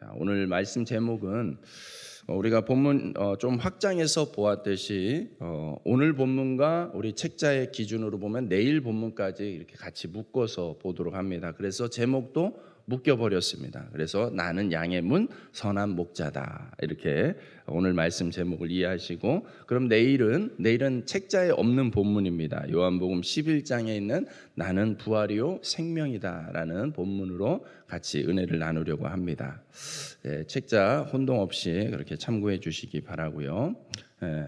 자, 오늘 말씀 제목은 어, 우리가 본문 어, 좀 확장해서 보았듯이 어, 오늘 본문과 우리 책자의 기준으로 보면 내일 본문까지 이렇게 같이 묶어서 보도록 합니다. 그래서 제목도 묶여 버렸습니다. 그래서 나는 양의 문 선한 목자다. 이렇게 오늘 말씀 제목을 이해하시고 그럼 내일은 내일은 책자에 없는 본문입니다. 요한복음 11장에 있는 나는 부활이요 생명이다 라는 본문으로 같이 은혜를 나누려고 합니다. 예, 책자 혼동 없이 그렇게 참고해 주시기 바라고요. 예,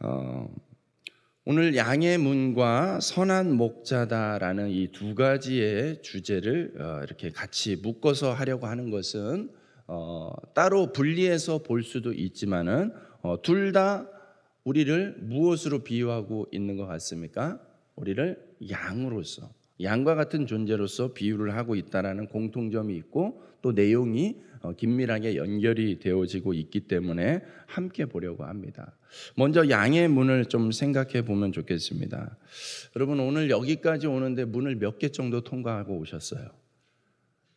어, 오늘 양의 문과 선한 목자다라는 이 두 가지의 주제를 어, 이렇게 같이 묶어서 하려고 하는 것은 어, 따로 분리해서 볼 수도 있지만은 어, 둘다 우리를 무엇으로 비유하고 있는 것 같습니까? 우리를 양으로서 양과 같은 존재로서 비유를 하고 있다라는 공통점이 있고 또 내용이 어, 긴밀하게 연결이 되어지고 있기 때문에 함께 보려고 합니다. 먼저 양의 문을 좀 생각해 보면 좋겠습니다. 여러분 오늘 여기까지 오는데 문을 몇 개 정도 통과하고 오셨어요?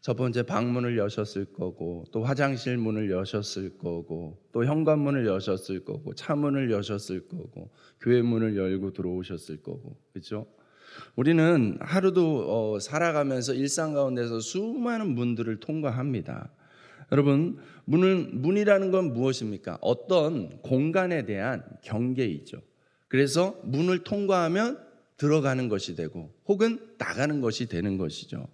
첫 번째 방문을 여셨을 거고 또 화장실 문을 여셨을 거고 또 현관문을 여셨을 거고 차 문을 여셨을 거고 교회 문을 열고 들어오셨을 거고 그렇죠? 우리는 하루도 어, 살아가면서 일상 가운데서 수많은 문들을 통과합니다. 여러분 문은 문이라는 건 무엇입니까? 어떤 공간에 대한 경계이죠. 그래서 문을 통과하면 들어가는 것이 되고 혹은 나가는 것이 되는 것이죠.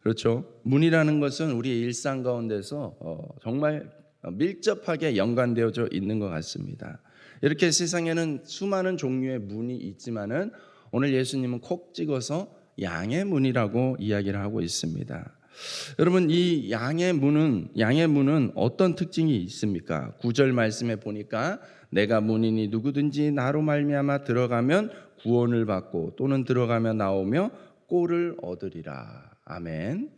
그렇죠. 문이라는 것은 우리의 일상 가운데서 어, 정말 밀접하게 연관되어져 있는 것 같습니다. 이렇게 세상에는 수많은 종류의 문이 있지만은 오늘 예수님은 콕 찍어서 양의 문이라고 이야기를 하고 있습니다. 여러분 이 양의 문은 양의 문은 어떤 특징이 있습니까? 구절 말씀에 보니까 내가 문이니 누구든지 나로 말미암아 들어가면 구원을 받고 또는 들어가며 나오며 꼴을 얻으리라. 아멘.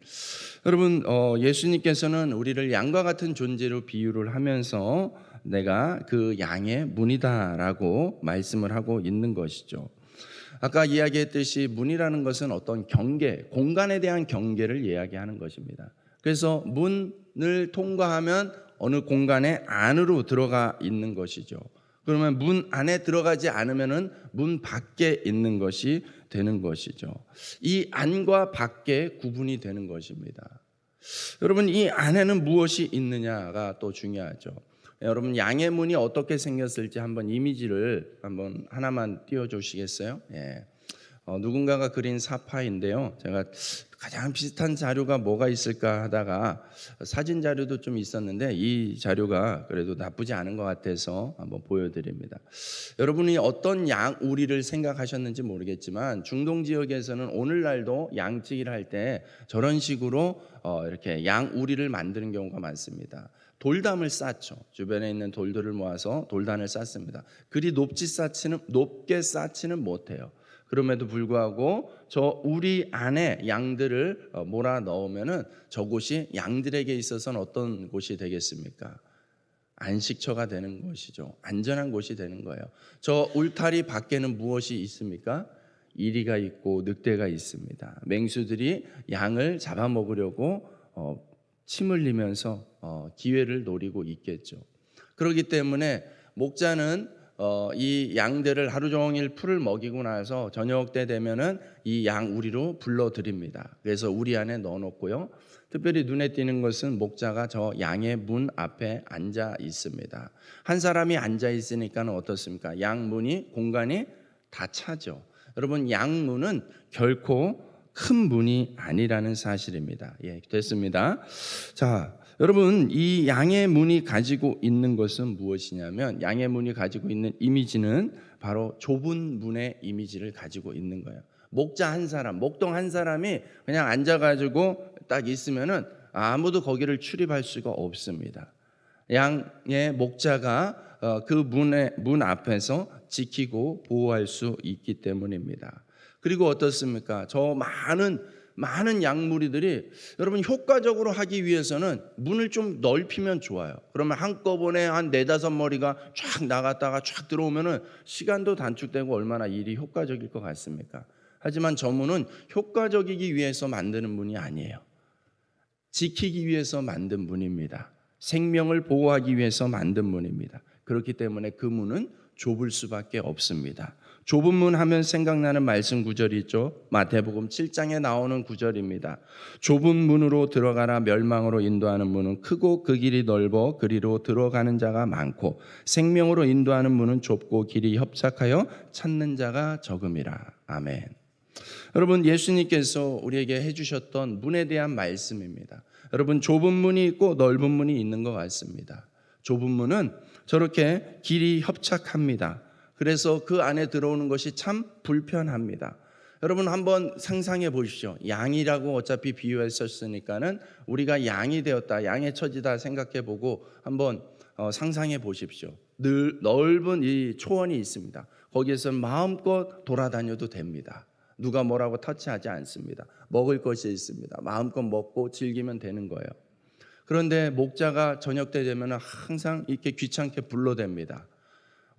여러분 어, 예수님께서는 우리를 양과 같은 존재로 비유를 하면서 내가 그 양의 문이다라고 말씀을 하고 있는 것이죠. 아까 이야기했듯이 문이라는 것은 어떤 경계, 공간에 대한 경계를 이야기하는 것입니다. 그래서 문을 통과하면 어느 공간에 안으로 들어가 있는 것이죠. 그러면 문 안에 들어가지 않으면은 문 밖에 있는 것이 되는 것이죠. 이 안과 밖에 구분이 되는 것입니다. 여러분 이 안에는 무엇이 있느냐가 또 중요하죠. 여러분 양의 문이 어떻게 생겼을지 한번 이미지를 한번 하나만 띄워 주시겠어요? 예. 어, 누군가가 그린 사파인데요. 제가 가장 비슷한 자료가 뭐가 있을까 하다가 사진 자료도 좀 있었는데 이 자료가 그래도 나쁘지 않은 것 같아서 한번 보여드립니다. 여러분이 어떤 양 우리를 생각하셨는지 모르겠지만 중동 지역에서는 오늘날도 양치기를 할 때 저런 식으로 어, 이렇게 양 우리를 만드는 경우가 많습니다. 돌담을 쌓죠. 주변에 있는 돌들을 모아서 돌단을 쌓습니다. 그리 높지 쌓지는 높게 쌓지는 못해요. 그럼에도 불구하고 저 우리 안에 양들을 어, 몰아 넣으면은 저곳이 양들에게 있어서는 어떤 곳이 되겠습니까? 안식처가 되는 것이죠. 안전한 곳이 되는 거예요. 저 울타리 밖에는 무엇이 있습니까? 이리가 있고 늑대가 있습니다. 맹수들이 양을 잡아먹으려고 어, 침 흘리면서 어, 기회를 노리고 있겠죠. 그렇기 때문에 목자는 어, 이 양들을 하루 종일 풀을 먹이고 나서 저녁 때 되면은 이 양 우리로 불러 드립니다. 그래서 우리 안에 넣어놓고요. 특별히 눈에 띄는 것은 목자가 저 양의 문 앞에 앉아 있습니다. 한 사람이 앉아 있으니까는 어떻습니까? 양 문이 공간이 다 차죠. 여러분 양 문은 결코 큰 문이 아니라는 사실입니다. 예, 됐습니다. 자, 여러분 이 양의 문이 가지고 있는 것은 무엇이냐면 양의 문이 가지고 있는 이미지는 바로 좁은 문의 이미지를 가지고 있는 거예요. 목자 한 사람, 목동 한 사람이 그냥 앉아가지고 딱 있으면은 아무도 거기를 출입할 수가 없습니다. 양의 목자가 어, 그 문의 문 앞에서 지키고 보호할 수 있기 때문입니다. 그리고 어떻습니까? 저 많은 많은 양무리들이 여러분 효과적으로 하기 위해서는 문을 좀 넓히면 좋아요. 그러면 한꺼번에 한 네다섯 머리가 쫙 나갔다가 쫙 들어오면은 시간도 단축되고 얼마나 일이 효과적일 것 같습니까? 하지만 저 문은 효과적이기 위해서 만드는 문이 아니에요. 지키기 위해서 만든 문입니다. 생명을 보호하기 위해서 만든 문입니다. 그렇기 때문에 그 문은 좁을 수밖에 없습니다. 좁은 문 하면 생각나는 말씀 구절이 있죠. 마태복음 7장에 나오는 구절입니다. 좁은 문으로 들어가라 멸망으로 인도하는 문은 크고 그 길이 넓어 그리로 들어가는 자가 많고 생명으로 인도하는 문은 좁고 길이 협착하여 찾는 자가 적음이라. 아멘. 여러분 예수님께서 우리에게 해주셨던 문에 대한 말씀입니다. 여러분 좁은 문이 있고 넓은 문이 있는 것 같습니다. 좁은 문은 저렇게 길이 협착합니다. 그래서 그 안에 들어오는 것이 참 불편합니다. 여러분 한번 상상해 보십시오. 양이라고 어차피 비유했었으니까는 우리가 양이 되었다, 양의 처지다 생각해 보고 한번 어, 상상해 보십시오. 늘 넓은 이 초원이 있습니다. 거기에서 마음껏 돌아다녀도 됩니다. 누가 뭐라고 터치하지 않습니다. 먹을 것이 있습니다. 마음껏 먹고 즐기면 되는 거예요. 그런데 목자가 저녁 때 되면 항상 이렇게 귀찮게 불러댑니다.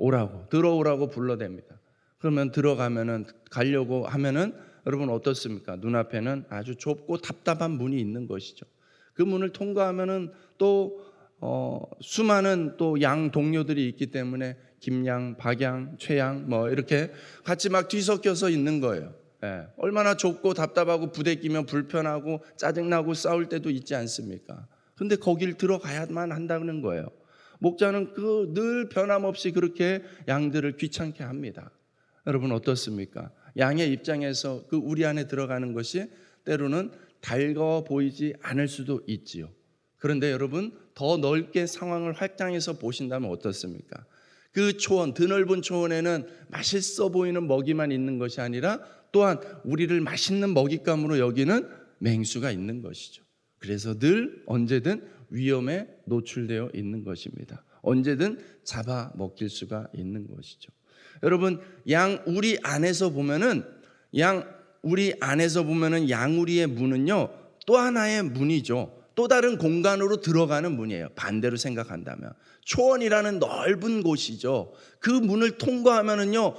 오라고 들어오라고 불러댑니다. 그러면 들어가면은 가려고 하면은 여러분 어떻습니까? 눈앞에는 아주 좁고 답답한 문이 있는 것이죠. 그 문을 통과하면은 또 어, 수많은 또 양 동료들이 있기 때문에 김양, 박양, 최양 뭐 이렇게 같이 막 뒤섞여서 있는 거예요. 예, 얼마나 좁고 답답하고 부대끼면 불편하고 짜증나고 싸울 때도 있지 않습니까? 근데 거길 들어가야만 한다는 거예요. 목자는 그 늘 변함없이 그렇게 양들을 귀찮게 합니다. 여러분 어떻습니까? 양의 입장에서 그 우리 안에 들어가는 것이 때로는 달거 보이지 않을 수도 있지요. 그런데 여러분 더 넓게 상황을 확장해서 보신다면 어떻습니까? 그 초원, 드넓은 초원에는 맛있어 보이는 먹이만 있는 것이 아니라 또한 우리를 맛있는 먹잇감으로 여기는 맹수가 있는 것이죠. 그래서 늘 언제든 위험에 노출되어 있는 것입니다. 언제든 잡아 먹힐 수가 있는 것이죠. 여러분, 양 우리 안에서 보면은 양 우리 안에서 보면은 양우리의 문은요 또 하나의 문이죠. 또 다른 공간으로 들어가는 문이에요. 반대로 생각한다면 초원이라는 넓은 곳이죠. 그 문을 통과하면은요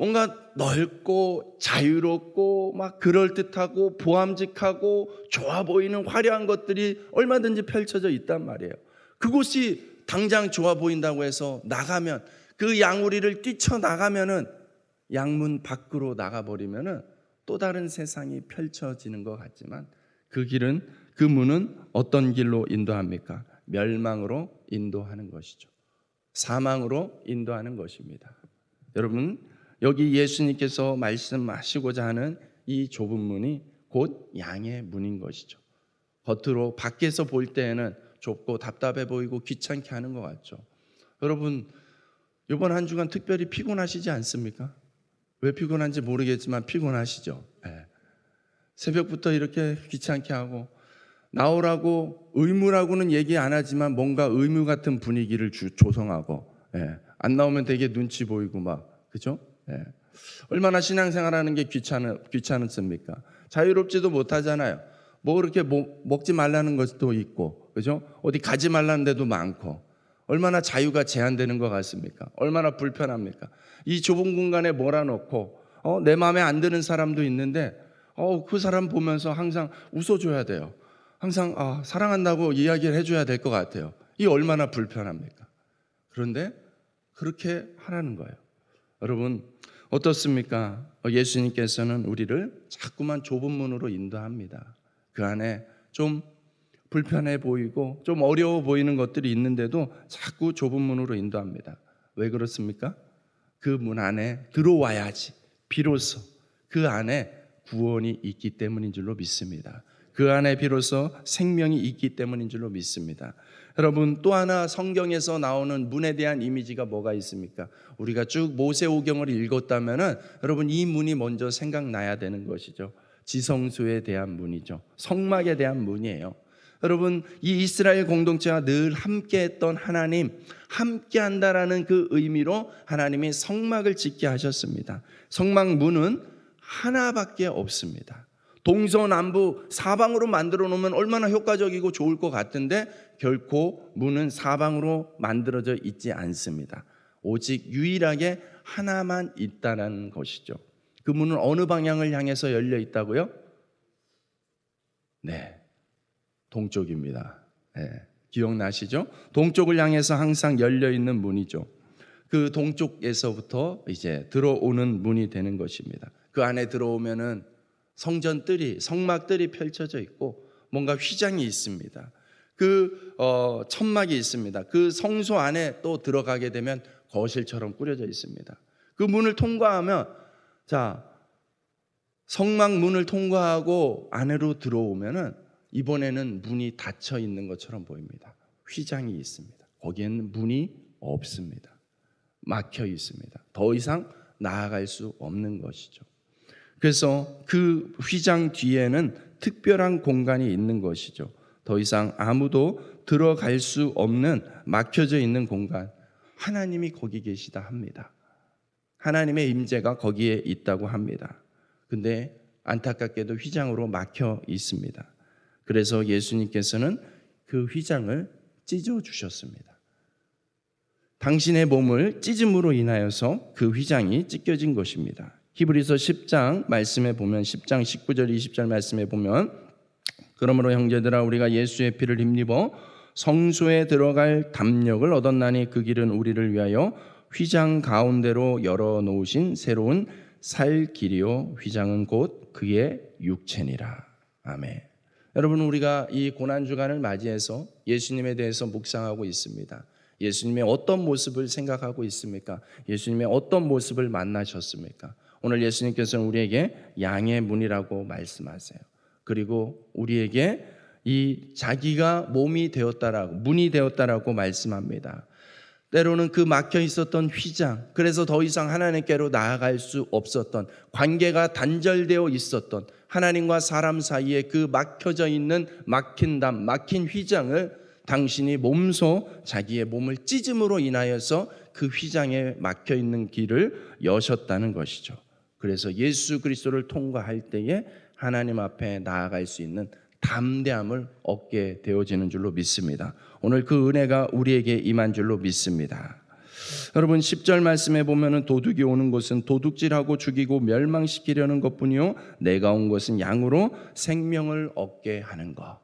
뭔가 넓고 자유롭고 막 그럴듯하고 보암직하고 좋아 보이는 화려한 것들이 얼마든지 펼쳐져 있단 말이에요. 그곳이 당장 좋아 보인다고 해서 나가면 그 양우리를 뛰쳐 나가면은 양문 밖으로 나가 버리면은 또 다른 세상이 펼쳐지는 것 같지만 그 길은 그 문은 어떤 길로 인도합니까? 멸망으로 인도하는 것이죠. 사망으로 인도하는 것입니다. 여러분 여기 예수님께서 말씀하시고자 하는 이 좁은 문이 곧 양의 문인 것이죠. 겉으로 밖에서 볼 때에는 좁고 답답해 보이고 귀찮게 하는 것 같죠. 여러분 이번 한 주간 특별히 피곤하시지 않습니까? 왜 피곤한지 모르겠지만 피곤하시죠. 네. 새벽부터 이렇게 귀찮게 하고 나오라고 의무라고는 얘기 안 하지만 뭔가 의무 같은 분위기를 주, 조성하고 네. 안 나오면 되게 눈치 보이고 막 그죠? 네. 얼마나 신앙생활하는 게 귀찮은 귀찮습니까? 자유롭지도 못하잖아요. 뭐 그렇게 뭐, 먹지 말라는 것도 있고 그죠? 어디 가지 말라는 데도 많고 얼마나 자유가 제한되는 것 같습니까? 얼마나 불편합니까? 이 좁은 공간에 몰아넣고 어, 내 마음에 안 드는 사람도 있는데 어, 그 사람 보면서 항상 웃어줘야 돼요. 항상 아, 사랑한다고 이야기를 해줘야 될 것 같아요. 이 얼마나 불편합니까? 그런데 그렇게 하라는 거예요. 여러분 어떻습니까? 어, 예수님께서는 우리를 자꾸만 좁은 문으로 인도합니다. 그 안에 좀 불편해 보이고 좀 어려워 보이는 것들이 있는데도 자꾸 좁은 문으로 인도합니다. 왜 그렇습니까? 그 문 안에 들어와야지 비로소 그 안에 구원이 있기 때문인 줄로 믿습니다. 그 안에 비로소 생명이 있기 때문인 줄로 믿습니다. 여러분 또 하나 성경에서 나오는 문에 대한 이미지가 뭐가 있습니까? 우리가 쭉 모세오경을 읽었다면은 여러분 이 문이 먼저 생각나야 되는 것이죠. 지성소에 대한 문이죠. 성막에 대한 문이에요. 여러분 이 이스라엘 공동체와 늘 함께했던 하나님 함께한다라는 그 의미로 하나님이 성막을 짓게 하셨습니다. 성막 문은 하나밖에 없습니다. 동서남북 사방으로 만들어 놓으면 얼마나 효과적이고 좋을 것 같은데 결코 문은 사방으로 만들어져 있지 않습니다. 오직 유일하게 하나만 있다는 것이죠. 그 문은 어느 방향을 향해서 열려 있다고요? 네. 동쪽입니다. 예, 기억나시죠? 동쪽을 향해서 항상 열려 있는 문이죠. 그 동쪽에서부터 이제 들어오는 문이 되는 것입니다. 그 안에 들어오면은 성전 뜰이 성막 뜰이 펼쳐져 있고 뭔가 휘장이 있습니다. 그 어, 천막이 있습니다. 그 성소 안에 또 들어가게 되면 거실처럼 꾸려져 있습니다. 그 문을 통과하면 자 성막 문을 통과하고 안으로 들어오면은 이번에는 문이 닫혀 있는 것처럼 보입니다. 휘장이 있습니다. 거기에는 문이 없습니다. 막혀 있습니다. 더 이상 나아갈 수 없는 것이죠. 그래서 그 휘장 뒤에는 특별한 공간이 있는 것이죠. 더 이상 아무도 들어갈 수 없는 막혀져 있는 공간. 하나님이 거기 계시다 합니다. 하나님의 임재가 거기에 있다고 합니다. 근데 안타깝게도 휘장으로 막혀 있습니다. 그래서 예수님께서는 그 휘장을 찢어 주셨습니다. 당신의 몸을 찢음으로 인하여서 그 휘장이 찢겨진 것입니다. 히브리서 10장 말씀에 보면 10장 19절 20절 말씀에 보면 그러므로 형제들아 우리가 예수의 피를 힘입어 성소에 들어갈 담력을 얻었나니 그 길은 우리를 위하여 휘장 가운데로 열어 놓으신 새로운 살 길이요 휘장은 곧 그의 육체니라. 아멘. 여러분 우리가 이 고난 주간을 맞이해서 예수님에 대해서 묵상하고 있습니다. 예수님의 어떤 모습을 생각하고 있습니까? 예수님의 어떤 모습을 만나셨습니까? 오늘 예수님께서는 우리에게 양의 문이라고 말씀하세요. 그리고 우리에게 이 자기가 몸이 되었다라고 문이 되었다라고 말씀합니다. 때로는 그 막혀 있었던 휘장, 그래서 더 이상 하나님께로 나아갈 수 없었던 관계가 단절되어 있었던 하나님과 사람 사이에 그 막혀져 있는 막힌 담, 막힌 휘장을 당신이 몸소 자기의 몸을 찢음으로 인하여서 그 휘장에 막혀 있는 길을 여셨다는 것이죠. 그래서 예수 그리스도를 통과할 때에 하나님 앞에 나아갈 수 있는 담대함을 얻게 되어지는 줄로 믿습니다. 오늘 그 은혜가 우리에게 임한 줄로 믿습니다. 여러분 10절 말씀에 보면은 도둑이 오는 것은 도둑질하고 죽이고 멸망시키려는 것뿐이요 내가 온 것은 양으로 생명을 얻게 하는 것.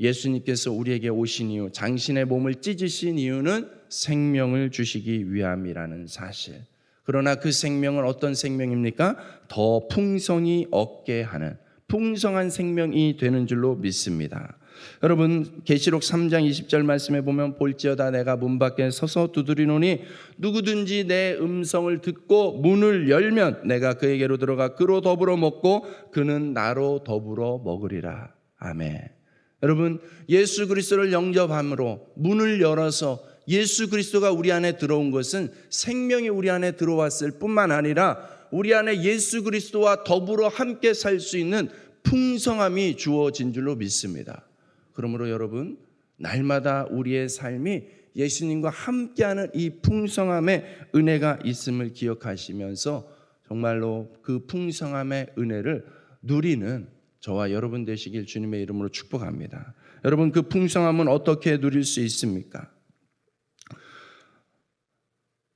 예수님께서 우리에게 오신 이유, 당신의 몸을 찢으신 이유는 생명을 주시기 위함이라는 사실. 그러나 그 생명은 어떤 생명입니까? 더 풍성히 얻게 하는 풍성한 생명이 되는 줄로 믿습니다. 여러분 계시록 3장 20절 말씀에 보면 볼지어다 내가 문 밖에 서서 두드리노니 누구든지 내 음성을 듣고 문을 열면 내가 그에게로 들어가 그로 더불어 먹고 그는 나로 더불어 먹으리라. 아멘. 여러분 예수 그리스도를 영접함으로 문을 열어서 예수 그리스도가 우리 안에 들어온 것은 생명이 우리 안에 들어왔을 뿐만 아니라 우리 안에 예수 그리스도와 더불어 함께 살 수 있는 풍성함이 주어진 줄로 믿습니다. 그러므로 여러분 날마다 우리의 삶이 예수님과 함께하는 이 풍성함의 은혜가 있음을 기억하시면서 정말로 그 풍성함의 은혜를 누리는 저와 여러분 되시길 주님의 이름으로 축복합니다. 여러분 그 풍성함은 어떻게 누릴 수 있습니까?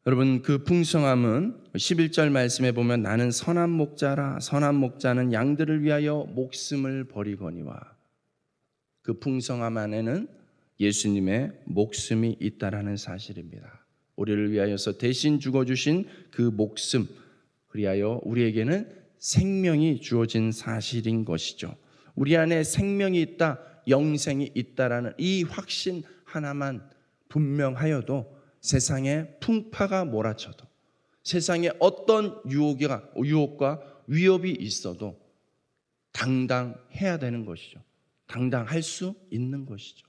여러분 그 풍성함은 11절 말씀에 보면 나는 선한 목자라 선한 목자는 양들을 위하여 목숨을 버리거니와 그 풍성함 안에는 예수님의 목숨이 있다라는 사실입니다. 우리를 위하여서 대신 죽어 주신 그 목숨 그리하여 우리에게는 생명이 주어진 사실인 것이죠. 우리 안에 생명이 있다, 영생이 있다라는 이 확신 하나만 분명하여도 세상에 풍파가 몰아쳐도 세상에 어떤 유혹과, 유혹과 위협이 있어도 당당해야 되는 것이죠. 당당할 수 있는 것이죠.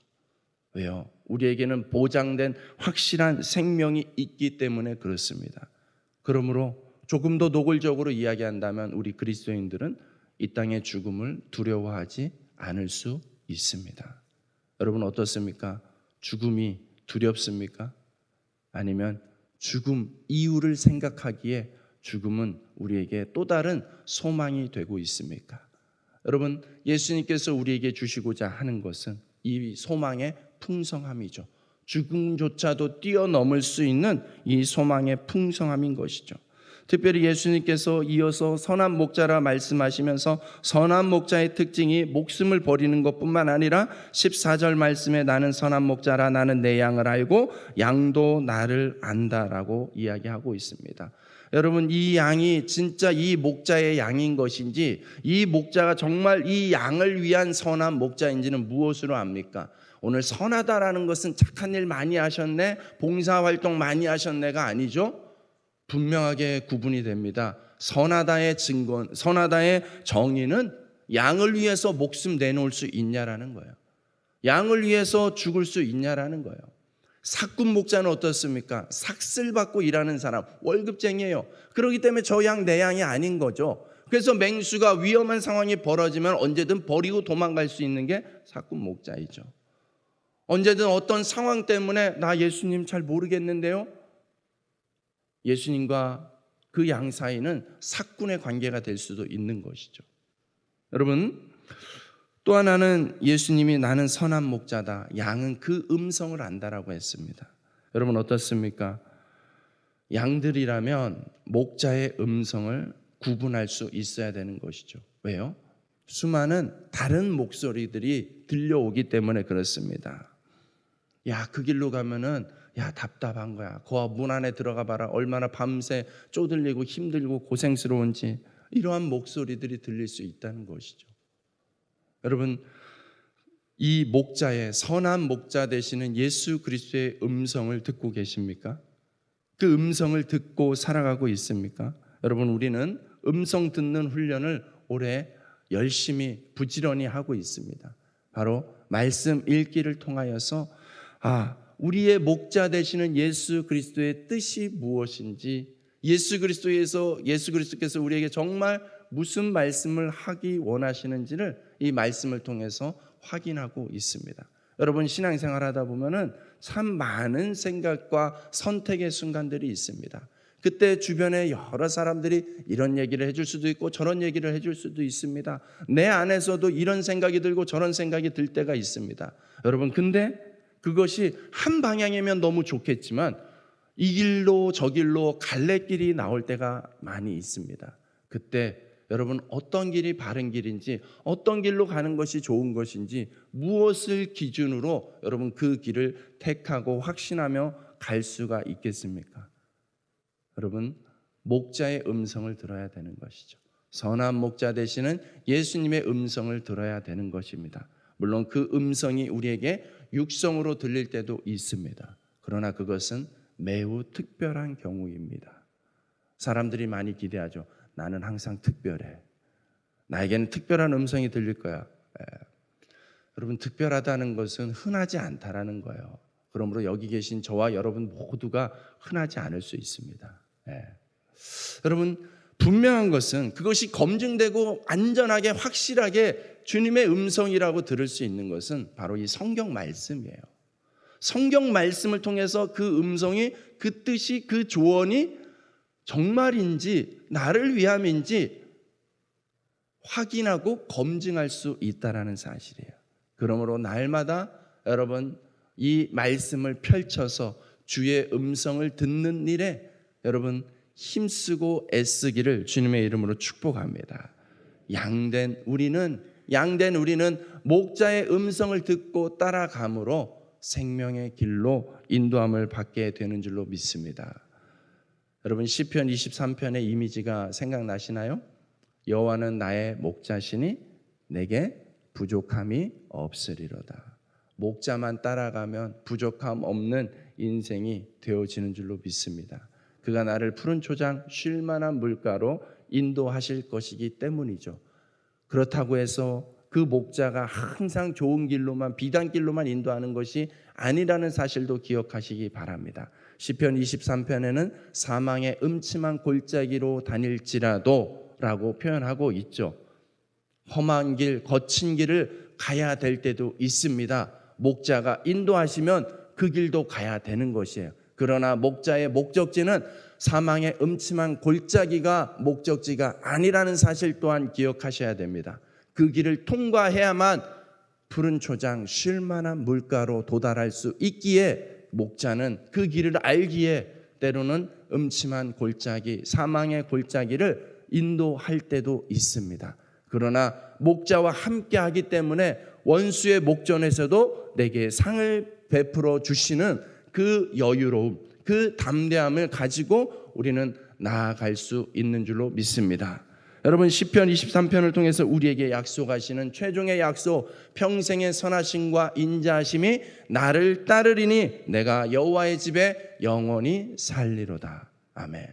왜요? 우리에게는 보장된 확실한 생명이 있기 때문에 그렇습니다. 그러므로 조금 더 노골적으로 이야기한다면 우리 그리스도인들은 이 땅의 죽음을 두려워하지 않을 수 있습니다. 여러분 어떻습니까? 죽음이 두렵습니까? 아니면 죽음 이유를 생각하기에 죽음은 우리에게 또 다른 소망이 되고 있습니까? 여러분 예수님께서 우리에게 주시고자 하는 것은 이 소망의 풍성함이죠. 죽음조차도 뛰어넘을 수 있는 이 소망의 풍성함인 것이죠. 특별히 예수님께서 이어서 선한 목자라 말씀하시면서 선한 목자의 특징이 목숨을 버리는 것뿐만 아니라 14절 말씀에 나는 선한 목자라 나는 내 양을 알고 양도 나를 안다라고 이야기하고 있습니다. 여러분 이 양이 진짜 이 목자의 양인 것인지 이 목자가 정말 이 양을 위한 선한 목자인지는 무엇으로 압니까? 오늘 선하다라는 것은 착한 일 많이 하셨네, 봉사 활동 많이 하셨네가 아니죠. 분명하게 구분이 됩니다. 선하다의 증거, 선하다의 정의는 양을 위해서 목숨 내놓을 수 있냐라는 거예요. 양을 위해서 죽을 수 있냐라는 거예요. 사꾼 목자는 어떻습니까? 삭슬 받고 일하는 사람, 월급쟁이에요. 그렇기 때문에 저 양 내 양이 아닌 거죠. 그래서 맹수가 위험한 상황이 벌어지면 언제든 버리고 도망갈 수 있는 게 사꾼 목자이죠. 언제든 어떤 상황 때문에 나 예수님 잘 모르겠는데요. 예수님과 그 양 사이는 사꾼의 관계가 될 수도 있는 것이죠. 여러분, 또 하나는 예수님이 나는 선한 목자다. 양은 그 음성을 안다라고 했습니다. 여러분 어떻습니까? 양들이라면 목자의 음성을 구분할 수 있어야 되는 것이죠. 왜요? 수많은 다른 목소리들이 들려오기 때문에 그렇습니다. 야, 그 길로 가면은 야, 답답한 거야. 그문 안에 들어가 봐라. 얼마나 밤새 쪼들리고 힘들고 고생스러운지 이러한 목소리들이 들릴 수 있다는 것이죠. 여러분 이 목자의 선한 목자 되시는 예수 그리스도의 음성을 듣고 계십니까? 그 음성을 듣고 살아가고 있습니까? 여러분 우리는 음성 듣는 훈련을 올해 열심히 부지런히 하고 있습니다. 바로 말씀 읽기를 통하여서 아 우리의 목자 되시는 예수 그리스도의 뜻이 무엇인지 예수 그리스도에서 예수 그리스도께서 우리에게 정말 무슨 말씀을 하기 원하시는지를 이 말씀을 통해서 확인하고 있습니다. 여러분 신앙생활 하다 보면은 참 많은 생각과 선택의 순간들이 있습니다. 그때 주변에 여러 사람들이 이런 얘기를 해줄 수도 있고 저런 얘기를 해줄 수도 있습니다. 내 안에서도 이런 생각이 들고 저런 생각이 들 때가 있습니다. 여러분, 근데 그것이 한 방향이면 너무 좋겠지만 이 길로 저 길로 갈래길이 나올 때가 많이 있습니다. 그때 여러분 어떤 길이 바른 길인지 어떤 길로 가는 것이 좋은 것인지 무엇을 기준으로 여러분 그 길을 택하고 확신하며 갈 수가 있겠습니까? 여러분 목자의 음성을 들어야 되는 것이죠. 선한 목자 되시는 예수님의 음성을 들어야 되는 것입니다. 물론 그 음성이 우리에게 육성으로 들릴 때도 있습니다. 그러나 그것은 매우 특별한 경우입니다. 사람들이 많이 기대하죠. 나는 항상 특별해. 나에게는 특별한 음성이 들릴 거야. 예. 여러분 특별하다는 것은 흔하지 않다라는 거예요. 그러므로 여기 계신 저와 여러분 모두가 흔하지 않을 수 있습니다. 예. 여러분 분명한 것은 그것이 검증되고 안전하게 확실하게 주님의 음성이라고 들을 수 있는 것은 바로 이 성경 말씀이에요. 성경 말씀을 통해서 그 음성이 그 뜻이 그 조언이 정말인지 나를 위함인지 확인하고 검증할 수 있다라는 사실이에요. 그러므로 날마다 여러분 이 말씀을 펼쳐서 주의 음성을 듣는 일에 여러분 힘쓰고 애쓰기를 주님의 이름으로 축복합니다. 양된 우리는 양된 우리는 목자의 음성을 듣고 따라감으로 생명의 길로 인도함을 받게 되는 줄로 믿습니다. 여러분 시편 23편의 이미지가 생각나시나요? 여호와는 나의 목자시니 내게 부족함이 없으리로다. 목자만 따라가면 부족함 없는 인생이 되어지는 줄로 믿습니다. 그가 나를 푸른 초장 쉴 만한 물가로 인도하실 것이기 때문이죠. 그렇다고 해서 그 목자가 항상 좋은 길로만 비단길로만 인도하는 것이 아니라는 사실도 기억하시기 바랍니다. 시편 23편에는 사망의 음침한 골짜기로 다닐지라도라고 표현하고 있죠. 험한 길, 거친 길을 가야 될 때도 있습니다. 목자가 인도하시면 그 길도 가야 되는 것이에요. 그러나 목자의 목적지는 사망의 음침한 골짜기가 목적지가 아니라는 사실 또한 기억하셔야 됩니다. 그 길을 통과해야만 푸른 초장 쉴 만한 물가로 도달할 수 있기에 목자는 그 길을 알기에 때로는 음침한 골짜기, 사망의 골짜기를 인도할 때도 있습니다. 그러나 목자와 함께 하기 때문에 원수의 목전에서도 내게 상을 베풀어 주시는 그 여유로움, 그 담대함을 가지고 우리는 나아갈 수 있는 줄로 믿습니다. 여러분 시편 23편을 통해서 우리에게 약속하시는 최종의 약속 평생의 선하심과 인자하심이 나를 따르리니 내가 여호와의 집에 영원히 살리로다. 아멘.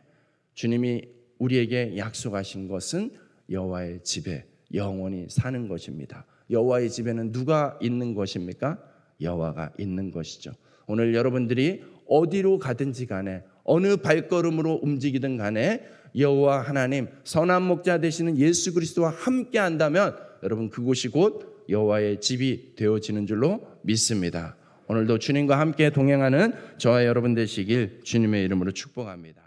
주님이 우리에게 약속하신 것은 여호와의 집에 영원히 사는 것입니다. 여호와의 집에는 누가 있는 것입니까? 여호와가 있는 것이죠. 오늘 여러분들이 어디로 가든지 간에 어느 발걸음으로 움직이든 간에 여호와 하나님 선한 목자 되시는 예수 그리스도와 함께 한다면 여러분 그곳이 곧 여호와의 집이 되어지는 줄로 믿습니다. 오늘도 주님과 함께 동행하는 저와 여러분 되시길 주님의 이름으로 축복합니다.